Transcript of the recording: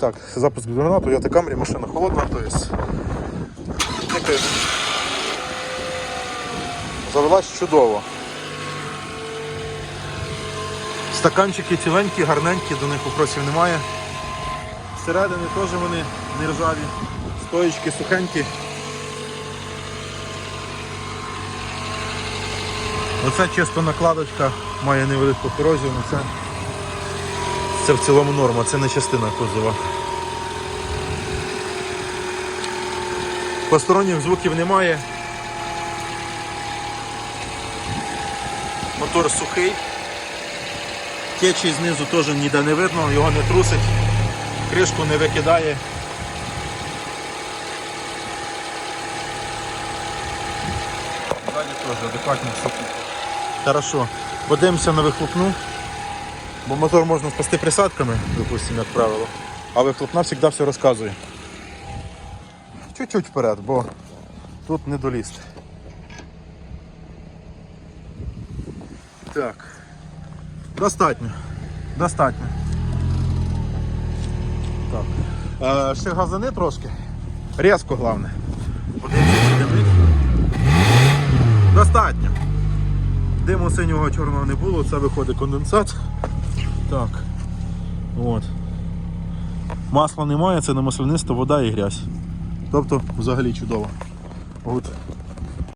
Так, запуск двигуна, Toyota Camry, машина холодна, то есть. Завелась чудово. Стаканчики ціленькі, гарненькі, до них вопросів немає. Зсередини теж вони не ржаві, стоїчки сухенькі. Оце чисто накладочка, має невелику корозію, але це, це в цілому норма, це не частина кузова. Посторонніх звуків немає. Мотор сухий. Течі знизу теж ніде не видно, його не трусить, кришку не викидає. Ззаді теж адекватно все. Хорошо. Подивимося на вихлопну. Бо мотор можна спасти присадками, допустимо, як правило. А вихлопна завжди все розказує. Чуть-чуть вперед, бо тут не долізти. Так. Достатньо. Достатньо. Так. Е, ще газани трошки. Різко головне. Достатньо. Диму синього чорного не було, це виходить конденсат. Так. От. Масла немає, це не маслянисто, вода і грязь. Тобто взагалі чудово. От.